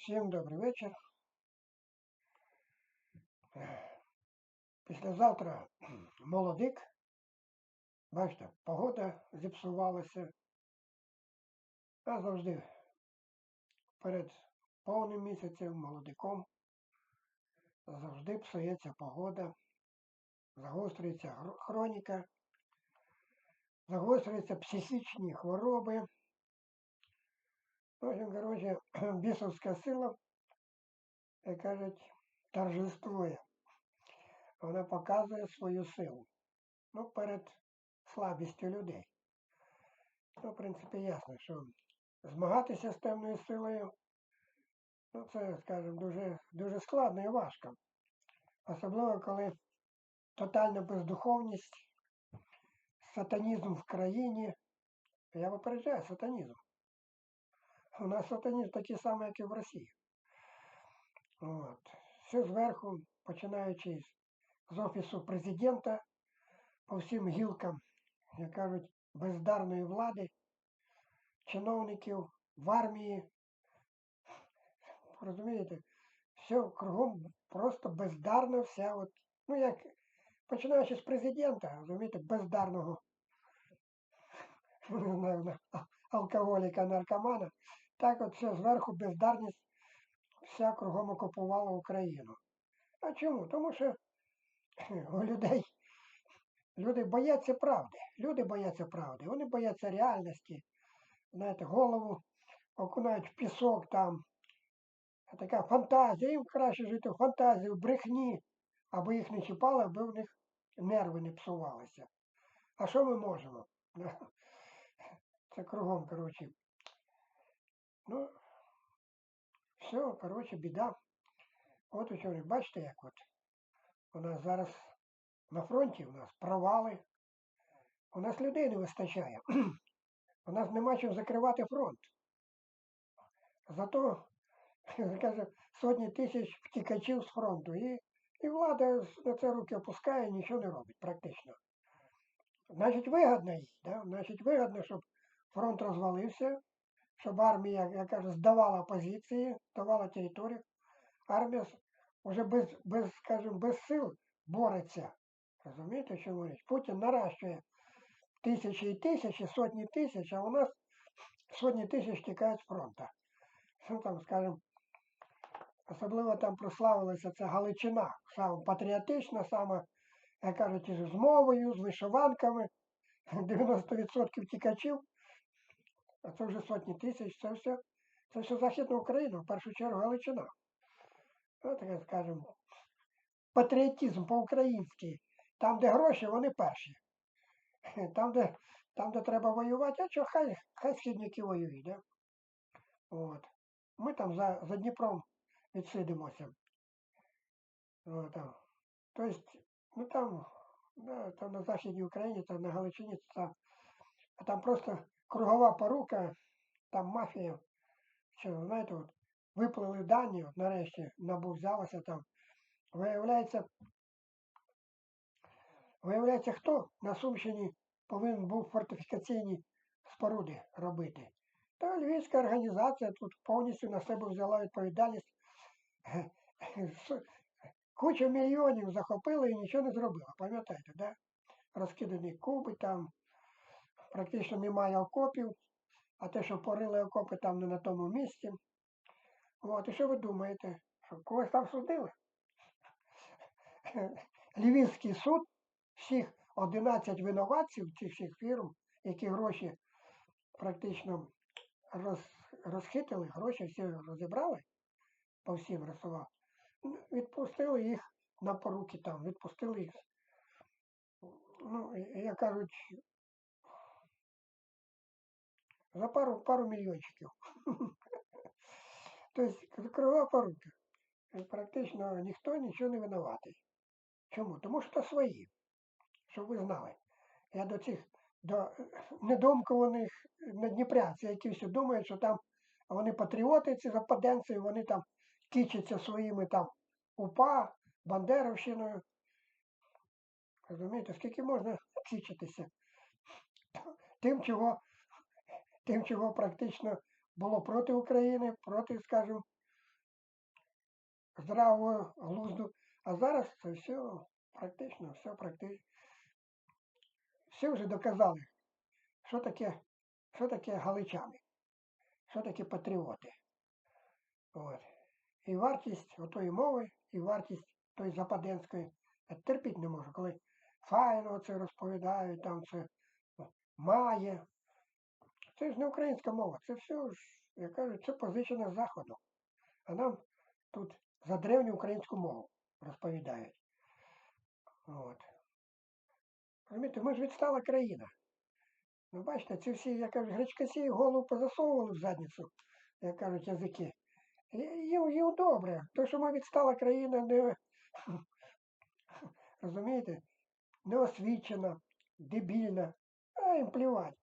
Всім добрий вечір. Післязавтра молодик. Бачите, погода зіпсувалася. А завжди перед повним місяцем молодиком завжди псується погода, загострюється хроніка, загострюються психічні хвороби. В короче, бісовська сила, як кажуть, торжествує. Вона показує свою силу. Ну, перед слабістю людей. Ну, в принципі, ясно, що змагатися з темною силою, ну, це, скажімо, дуже, дуже складно і важко. Особливо, коли тотальна бездуховність, сатанізм в країні. Я випереджаю сатанізм. У нас сатанізм такий самий, як і в Росії. От. Все зверху, починаючи з офісу президента, по всім гілкам, як кажуть, бездарної влади, чиновників в армії. Розумієте, все кругом просто бездарно вся от, ну як, починаючи з президента, розумієте, бездарного, знаю, алкоголіка, наркомана, так все зверху бездарність вся кругом окупувала Україну. А чому? Тому що у людей люди бояться правди. Люди бояться правди. Вони бояться реальності. Знаєте, голову окунають в пісок там. Така фантазія, їм краще жити в фантазії, в брехні, аби їх не чіпали, аби в них нерви не псувалися. А що ми можемо? Це кругом, коротше. Ну, все, коротше, біда. От у чому, бачите, як от у нас зараз на фронті у нас провали. У нас людей не вистачає. У нас нема чим закривати фронт. Зато, каже, сотні тисяч втікачів з фронту. І, і влада на це руки опускає, нічого не робить практично. Значить, вигідно їй, да? значить, вигідно, щоб фронт розвалився, щоб армія, як кажу, здавала позиції, здавала територію. Армія вже без, без, скажімо, без сил бореться. Розумієте, що говорить? Путін наращує тисячі і тисячі, сотні тисяч, а у нас сотні тисяч тікають з фронту. Ну, там, скажімо, особливо там прославилася ця Галичина, саме патріотична, саме, як кажуть, з мовою, з вишиванками, 90% тікачів, а це вже сотні тисяч, це все, це все Західна Україна, в першу чергу Галичина. Ну, таке, скажімо, патріотизм по-українськи. Там, де гроші, вони перші. Там, де, там, де треба воювати, а що, хай, хай східники воюють, да? От. Ми там за, за Дніпром відсидимося. От, там. Тобто, ну там, да, там на Західній Україні, там на Галичині, там, а там просто кругова порука, там мафія. Що, знаєте, от, виплили дані, от нарешті НАБУ взялося там. Виявляється, виявляється, хто на Сумщині повинен був фортифікаційні споруди робити. Та львівська організація тут повністю на себе взяла відповідальність. Кучу мільйонів захопили і нічого не зробила. Пам'ятаєте, да? Розкидані куби там, практично немає окопів, а те, що порили окопи там не на тому місці. От, і що ви думаєте? Що когось там судили? Львівський суд всіх 11 винуватців цих всіх фірм, які гроші практично роз, розхитили, гроші всі розібрали, по всім розсував, ну, відпустили їх на поруки там, відпустили їх. Ну, як кажуть, за пару, пару мільйончиків. Тобто крива порука. Практично ніхто нічого не винуватий. Чому? Тому що свої, щоб ви знали. Я до цих до е, недомкованих надніпрянців, які всі думають, що там вони патріоти, ці западенці, вони там кичаться своїми там УПА, Бандеровщиною. Розумієте, скільки можна кичитися? Тим, чого, тим, чого практично було проти України, проти, скажімо, здравого глузду. А зараз це все практично, все практично. Всі вже доказали, що таке, що таке галичани, що таке патріоти. От. І вартість отої мови, і вартість тої западенської. Я терпіть не можу, коли файно це розповідають, там це має. Це ж не українська мова, це все ж, я кажу, це позичено з заходу. А нам тут за древню українську мову розповідають. От. Розумієте, ми ж відстала країна. Ну, бачите, ці всі, як кажуть, гречкасі голову позасовували в задницю, як кажуть язики. Їм, добре. То, що ми відстала країна, не розумієте, не освічена, дебільна. А їм плівать,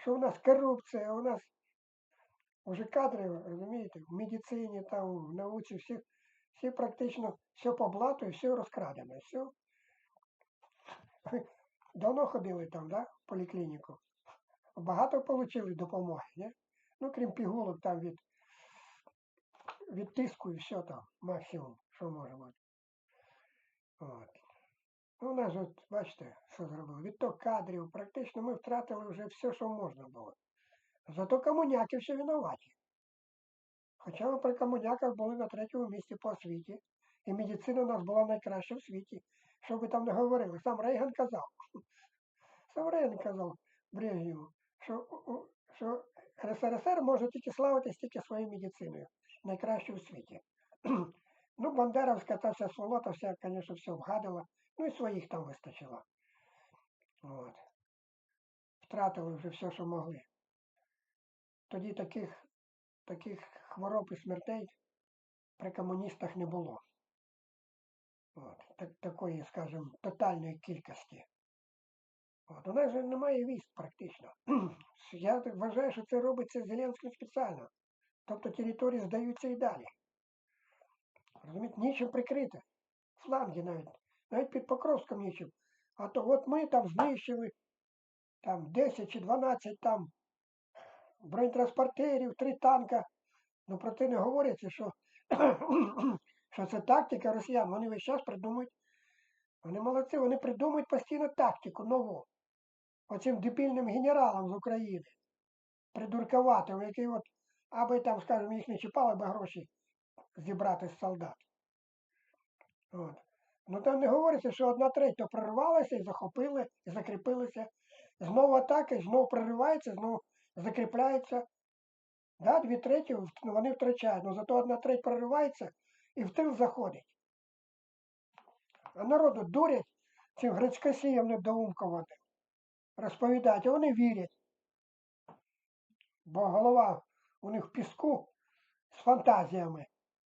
що у нас корупція, у нас уже кадри, розумієте, в медицині, там, в науці, всі, всі практично все по блату і все розкрадено. Все. Давно ходили там, да, в поліклініку. Багато отримали допомоги, не? Ну, крім пігулок там від, від тиску і все там, максимум, що може бути. Ну, у нас от, бачите, що зробили. Відток кадрів, практично ми втратили вже все, що можна було. Зато комуняки все винуваті. Хоча ми при комуняках були на третьому місці по освіті, і медицина у нас була найкраща в світі. Що би там не говорили, сам Рейган казав. Сам Рейган казав Брежнєву, що, що РСРСР може тільки славитись тільки своєю медициною, найкращою у світі. ну, Бандеровська та вся сволота, вся, звісно, все вгадила, ну і своїх там вистачило. От. Втратили вже все, що могли. Тоді таких, таких хвороб і смертей при комуністах не було. От, так, такої, скажімо, тотальної кількості. От, у нас же немає військ практично. Я вважаю, що це робиться Зеленським спеціально. Тобто території здаються і далі. Розумієте, нічим прикрити. Фланги навіть. Навіть під Покровськом нічим. А то от ми там знищили там 10 чи 12 там бронетранспортерів, три танка. Ну про те не говориться, що, що це тактика росіян. Вони весь час придумують. Вони молодці, вони придумують постійно тактику нову. Оцим дебільним генералам з України. Придуркуватим, який от, аби там, скажімо, їх не чіпали би гроші зібрати з солдат. От. Ну там не говориться, що одна треть прорвалася і захопили, і закріпилися. Знову атаки, знову проривається, знову закріпляється. Да, дві треті ну, вони втрачають, але зато одна треть проривається і в тил заходить. А народу дурять цим гречкосіям недоумкованим. Розповідають, а вони вірять. Бо голова у них в піску з фантазіями.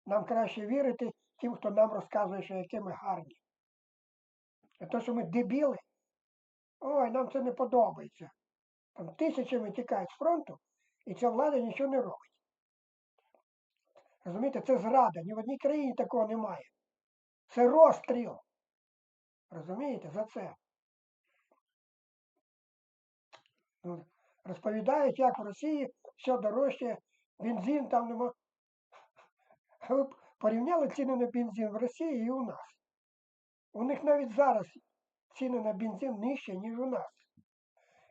Нам краще вірити тим, хто нам розказує, що які ми гарні. А то, що ми дебіли, ой, нам це не подобається. Там тисячами тікають з фронту, і ця влада нічого не робить. Розумієте, це зрада. Ні в одній країні такого немає. Це розстріл. Розумієте, за це. Ну, розповідають, як в Росії все дорожче, бензин там нема. порівняли ціни на бензин в Росії і у нас. У них навіть зараз ціни на бензин нижчі, ніж у нас.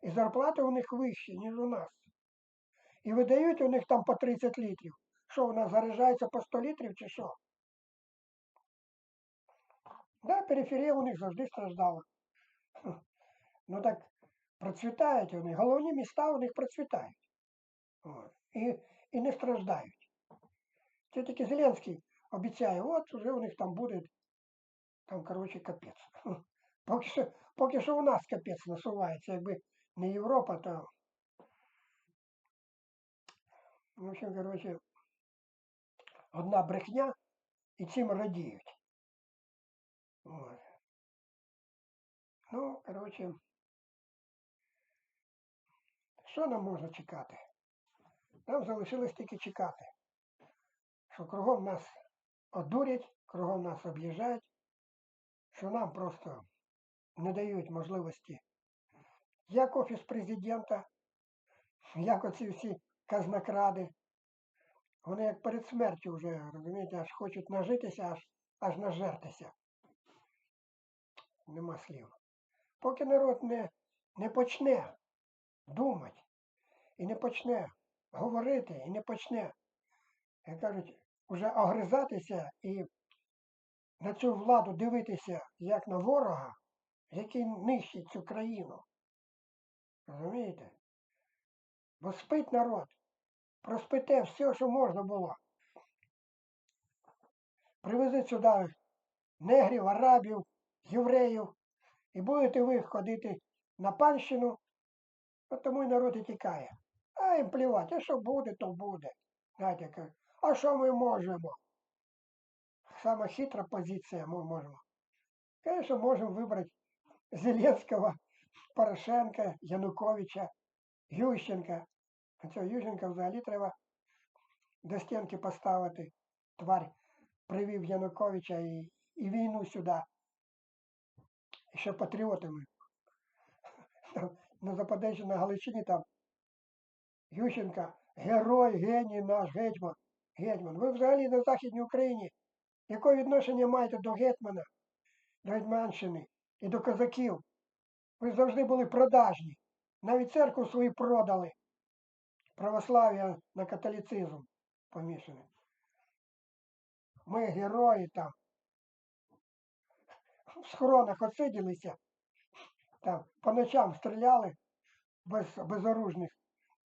І зарплати у них вищі, ніж у нас. І видають у них там по 30 літрів. Що у нас заряджається по 100 літрів чи що? Да, периферія у них завжди страждала. Ну так процвітають вони. Головні міста у них процвітають. І, і не страждають. Це тільки Зеленський обіцяє, от вже у них там буде, там, коротше, капець. Поки що, поки що у нас капець насувається, якби не Європа, то. В общем, коротше, одна брехня і цим радіють. От. Ну, коротше, що нам можна чекати? Нам залишилось тільки чекати, що кругом нас одурять, кругом нас об'їжджають, що нам просто не дають можливості як офіс президента, як оці всі казнокради Вони як перед смертю вже, розумієте, аж хочуть нажитися, аж, аж нажертися. Нема слів. Поки народ не, не почне думати і не почне говорити, і не почне, як кажуть, вже огризатися і на цю владу дивитися як на ворога, який нищить цю країну. Розумієте? Бо спить народ, проспите все, що можна було. Привезуть сюди негрів, арабів, євреїв, і будете ви ходити на панщину, тому і народ і тікає. А їм плівати, а що буде, то буде. Знаєте, а що ми можемо? Сама хитра позиція ми можемо. Звісно, можемо вибрати Зеленського, Порошенка, Януковича, Ющенка. А цього Ющенка взагалі треба до стінки поставити. Тварь привів Януковича і, і війну сюди. Ще патріотами. Там, на Западенщині, на Галичині там Ющенка, герой, геній наш гетьман. Гетьман. Ви взагалі на Західній Україні яке відношення маєте до гетьмана, до Гетьманщини і до козаків? Ви завжди були продажні. Навіть церкву свою продали. Православ'я на католицизм помішане. Ми герої там. В схоронах отсиділися, там по ночам стріляли без, безоружних.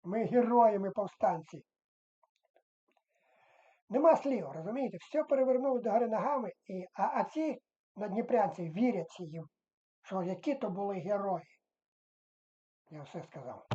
Ми герої, ми повстанці. Нема слів, розумієте? Все перевернули до гори ногами, і, а, а ці надніпрянці вірять їм, що які то були герої. Я все сказав.